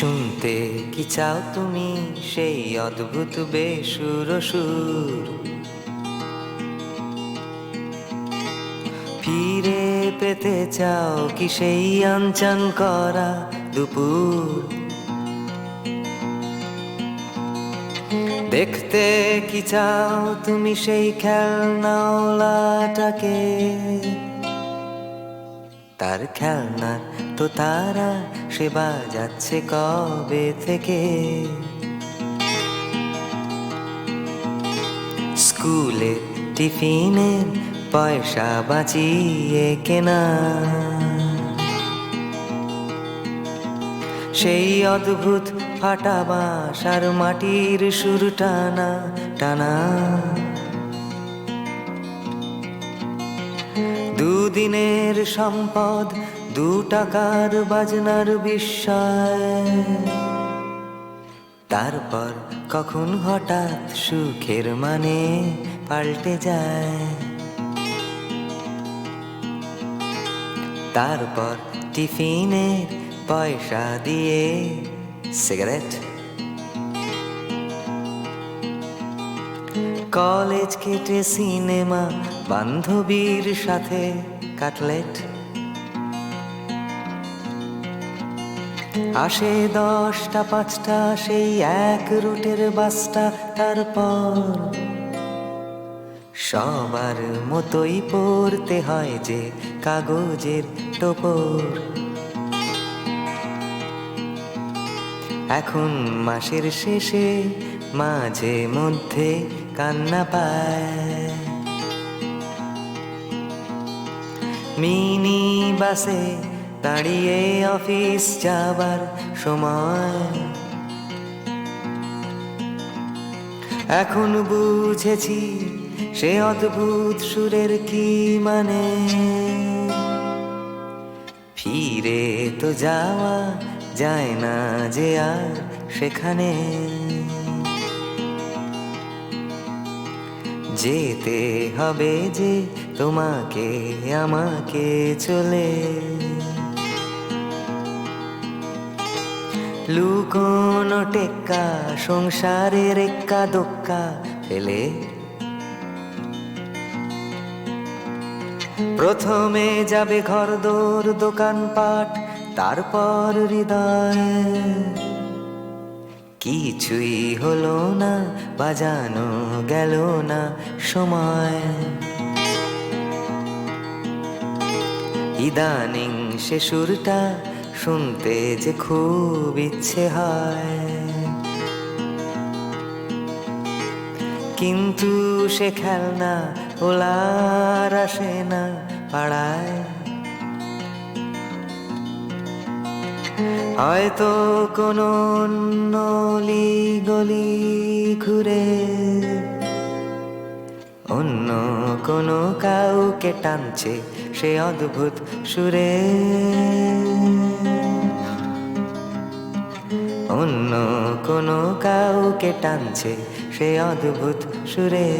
শুনতে কি চাও তুমি? সেই অদ্ভুত বেসুর সুর ফিরে পেতে চাও কি সেই আনচান করা দুপুর? দেখতে কি চাও তুমি সেই খেলনাওলাটাকে তার খেলনার তো তারা সে বাজাচ্ছে কবে থেকে? স্কুলে টিফিনের পয়সা বাঁচিয়ে কেনা। সেই অদ্ভুত ফাটা বাঁশ আর মাটির সুর টানা টানা। দুদিনের সম্পদ দু টাকার বাজনার বিস্ময়। তারপর কখন হঠাৎ সুখের মানে পাল্টে যায়। তারপর টিফিনের পয়সা দিয়ে সিগারেট। কলেজ কেটে সিনেমা বান্ধবীর সাথে কাটলেট। আসে দশটা, পাঁচটা, সেই এক রুটের বাসটা। তারপর সবার মতোই পড়তে হয় যে কাগজের টোপর। এখন মাসের শেষে মাঝে মধ্যে কান্না পায়। মিনি বাসে দাঁড়িয়ে অফিস যাবার সময়। এখন বুঝেছি সে অদ্ভুত সুরের কি মানে। ফিরে তো যাওয়া যায় না যে আর সেখানে। যেতে হবে যে তোমাকে, আমাকে চলে। লুকোনো টেক্কা, সংসারের এক্কা দোক্কা, ফেলে। প্রথমে যাবে ঘরদোর, দোকানপাট, তারপর হৃদয়। কিছুই হলো না, বাজানো গেল না সময়। ইদানিং সে সুরটা শুনতে যে খুব ইচ্ছে হয়। কিন্তু সে খেলনা ওলার আসে না পাড়ায়। হয়তো কোনো নলি গলি ঘুরে, অন্য কোনো কাউকে টানছে সে অদ্ভুত সুরে। অন্য কোনো কাউকে টানছে সে অদ্ভুত সুরে।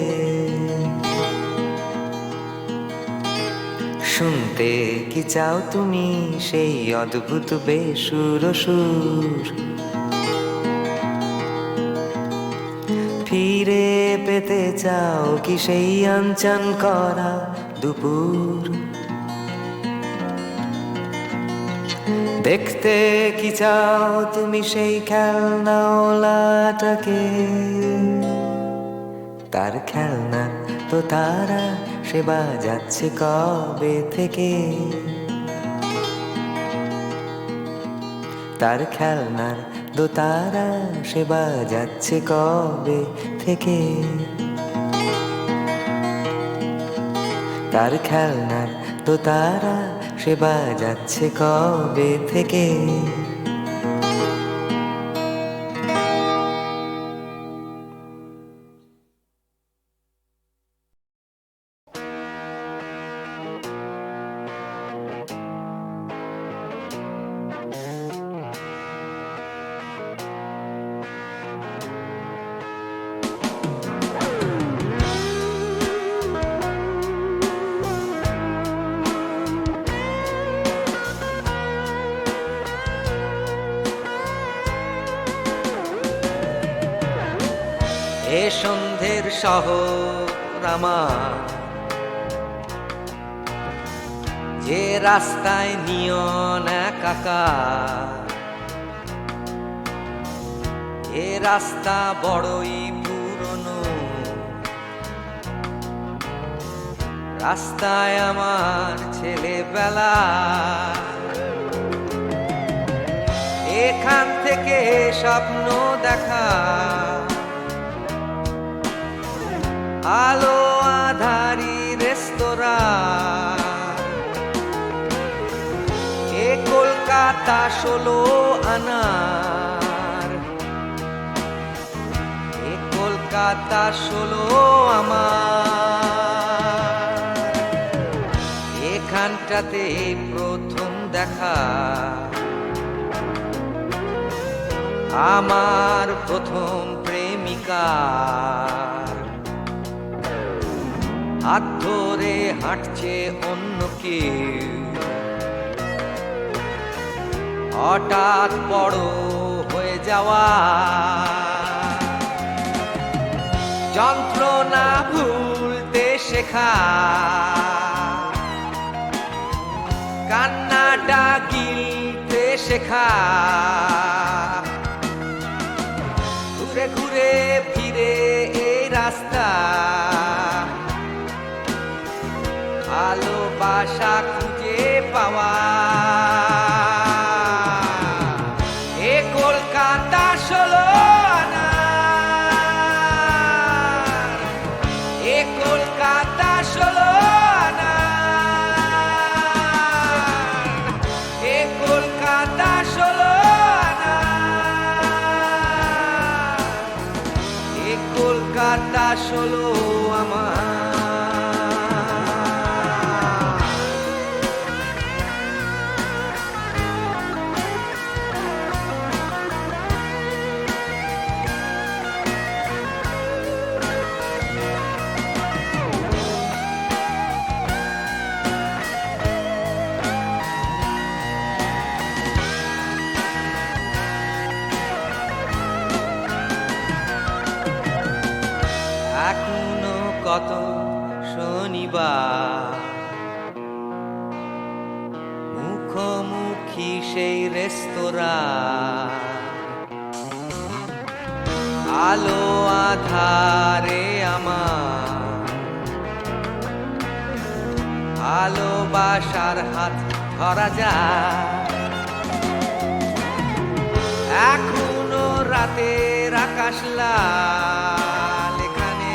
শুনতে কি চাও তুমি সেই অদ্ভুত বেসুর সুর? ফিরে পেতে চাও কি সেই আনচান করা দুপুর? দেখতে কি চাও তুমি সেই খেলনাওলাটাকে তার খেলনা তো তারা, সে বাজাচ্ছে কবে থেকে? তার খেলনার দোতারা সে বাজাচ্ছে কবে থেকে? তার খেলনার তো তারা সে বাজাচ্ছে কবে থেকে? শহর আমার। যে রাস্তায় নিয়ন একাকার এ রাস্তা বড়ই পুরনো। রাস্তায় আমার ছেলেবেলা। এখান থেকে স্বপ্ন দেখা। আলো আধারি রেস্তোরাঁ। এ কলকাতা ষোলো আনার। এ কলকাতা ষোলো আমার। এখানটাতে প্রথম দেখা। আমার প্রথম প্রেমিকার হাত ধরে হাঁটছে অন্য কেউ। হঠাৎ বড় হয়ে যাওয়া। যন্ত্রণা ভুলতে শেখা। কান্নাটা গিলতে শেখা। ধরা যায় এখনও রাতের আকাশ লাল এখানে।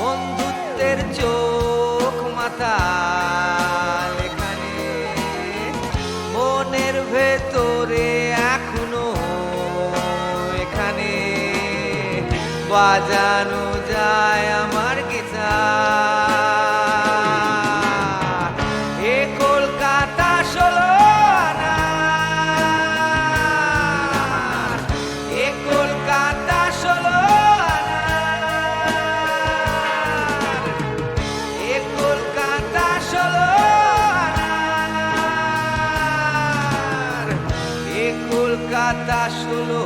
বন্ধুত্বের চোখ মাথা মনের ভেতরে এখনও এখানে। বাজানো যায় আমার কলকাতা ষোলো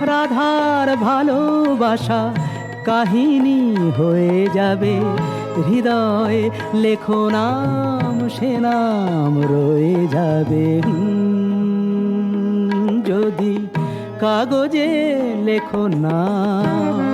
রাধার ভালোবাসা কাহিনী হয়ে যাবে। হৃদয়ে লেখো নাম, সে নাম রয়ে যাবে। যদি কাগজে লেখো নাম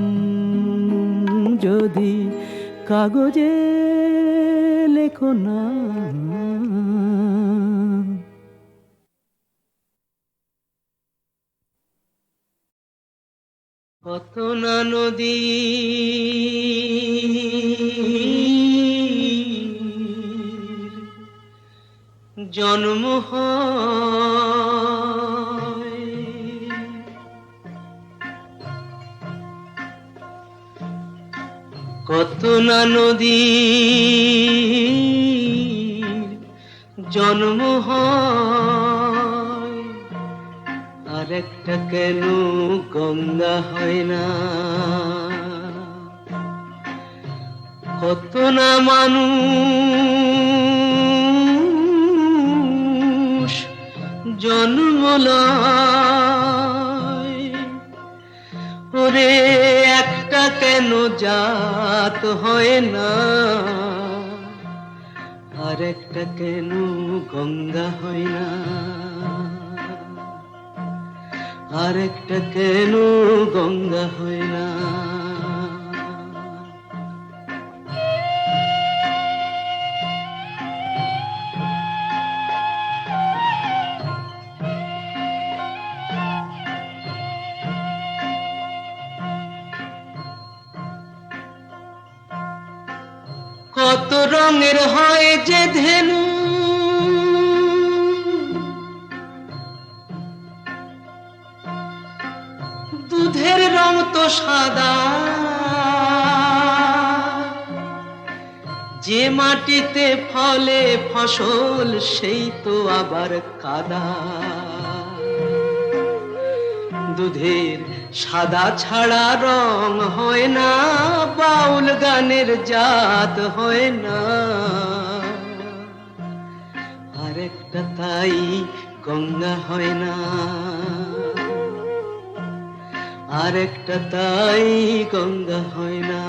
যদি কাগজে লেখো নাম কত না নদী। জন্ম হয় কত না নদী। জন্ম হয়, আর একটা কেন গঙ্গা হয় না? কত না মানুষ জন্ম লয়। ওরে একটা কেন জাত হয় না? আর একটা কেন গঙ্গা হয় না? আর একটা কেন গঙ্গা হয় না? রঙের হয় যে ধেনু। দুধের রং তো সাদা। যে মাটিতে ফলে ফসল, সেই তো আবার কাদা। দুধের সাদা ছাড়া রং হয় না, বাউল গানের জাত হয় না। আরেকটা তাই গঙ্গা হয় না। আরেকটা তাই গঙ্গা হয় না।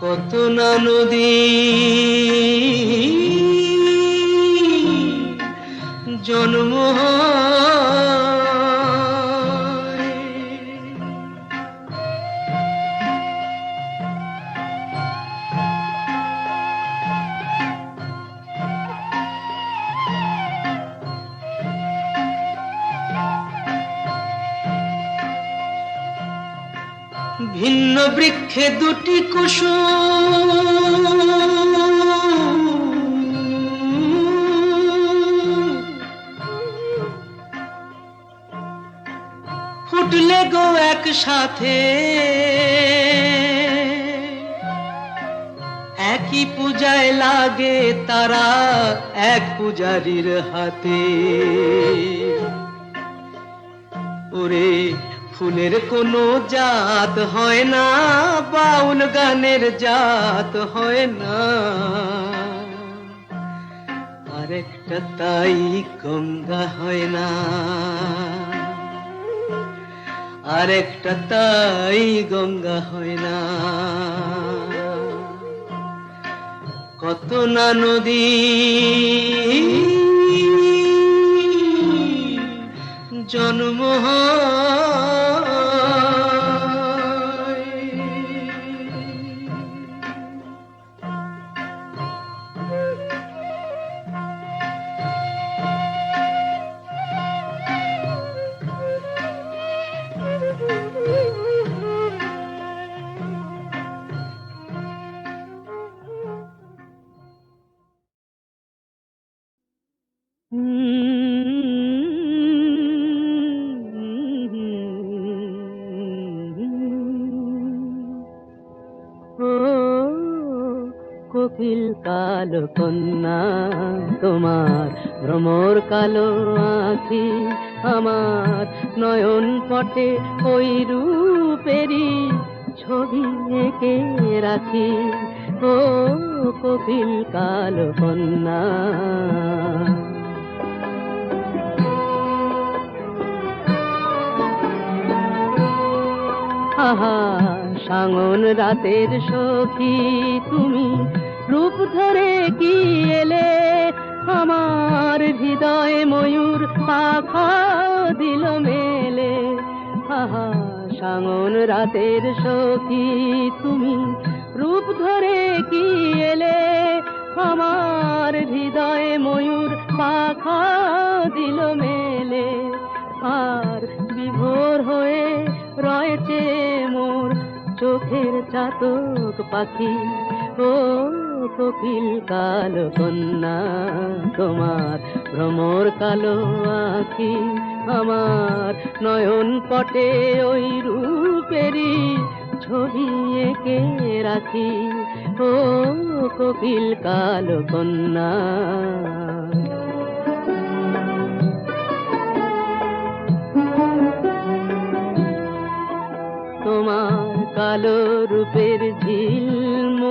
কত না নদী জন্ম ভিন্ন বৃক্ষে দুটি কুসুম। একসাথে একই পূজায় লাগে তারা এক পূজারীর হাতে। ওরে, ফুলের কোনো জাত হয় না, বাউল গানের জাত হয় না। আরেকটা তাই গঙ্গা হয় না। আরেকটা তাই গঙ্গা হয় না। কত না নদী জন্ম হয় কালো কন্যা, তোমার ভ্রমর কালো আখি, আমার নয়ন পটে ওই রূপেরই ছবি এঁকে রাখি। ও কোকিল কালো কন্যা। আহা, সাঙন রাতের সখী তুমি রূপ ধরে কি এলে? আমার হৃদয়ে ময়ূর পাখা দিল মেলে। আহা, সাঙন রাতের সখী তুমি, রূপ ধরে কি এলে? আমার হৃদয়ে ময়ূর পাখা দিল মেলে। আর বিভোর হয়ে রয়েছে মোর চোখের চাতক পাখি। ও কোকিল কালো কন্যা, তোমার ভ্রমর কালো আখি আমার নয়ন পটে ওই রূপেরই ছবি এঁকে রাখি। ও কোকিল কালো কন্যা। তোমার কালো রূপের ঝিল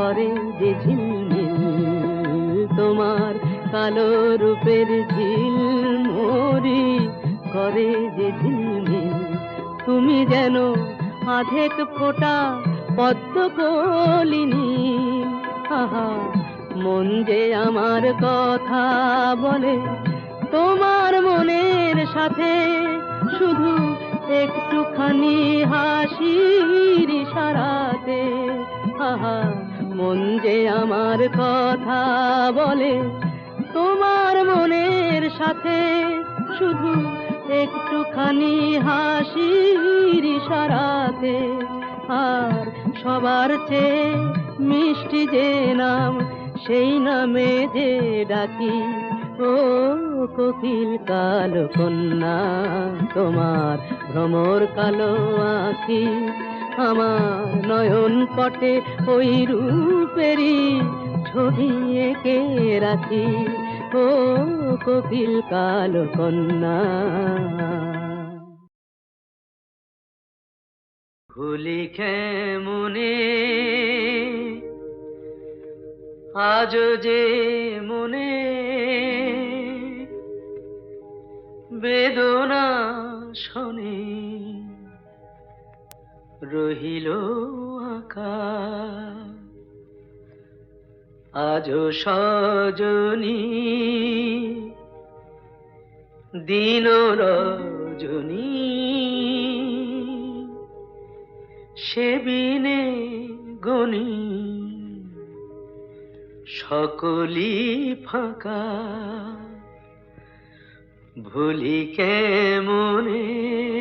করে যে ঝিলমিল, তোমার কালো রূপের ঝিল মরি করে যে ঝিলমিল, তুমি যেন আধেক ফোটা পদ্ম কলিনী আহা, মন যে আমার কথা বলে, তোমার মনের সাথে শুধু একটুখানি হাসির ইশারাতে। আহা মন যে আমার কথা বলে, তোমার মনের সাথে শুধু একটুখানি হাসির সারাতে আর সবার চেয়ে মিষ্টি যে নাম, সেই নামে যে ডাকি, ও কোকিল কালো কন্যা, তোমার ভ্রমর কালো আখি আমার নয়ন পটে ওই রূপেরই ছবি এঁকে রাখি? ও কোকিল কালো কন্যা। ভুলি মনে আজ যে মনে বেদনা শোনে রহিল আজ সজনী দিন রজনী। সেবিনে গণি সকলি ফাঁকা। ভুলি কে মনে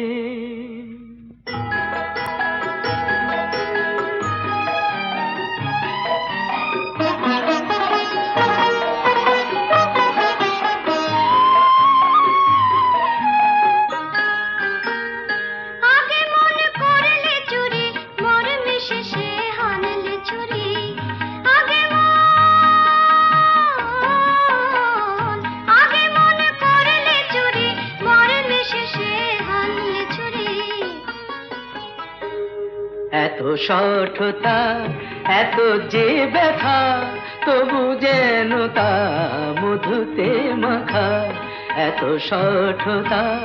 এত এত যে ব্যথা, তবু যেন তা মধুতে মাখা। এত সঠতা,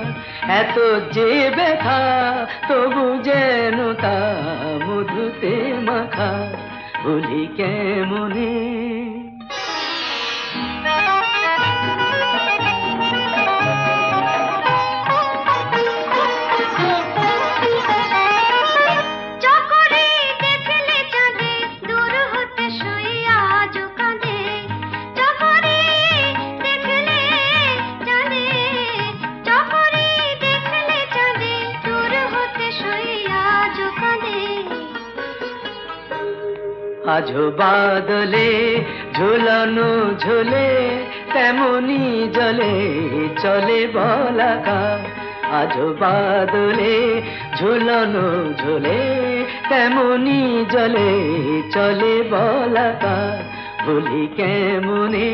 এত যে ব্যথা, তবু যেন তা মধুতে মাখা। ভুলি কেমনে আজো বাদলে, ঝুলানো ঝুলে, তেমনি জলে চলে বলাকা। আজো বাদলে, ঝুলানো ঝুলে, তেমনি জলে চলে বলাকা। ভুলি কেমনে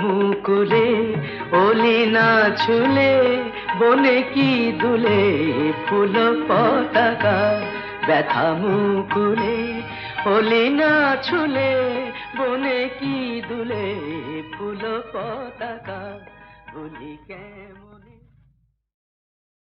মুকুলে ওলি না ছুলে, বনে কি দুলে, ফুল পতাকা ব্যথা মুকুলে ওলি না ছুলে, বনে কি দুলে, ফুল পতাকা ভুলি কেমন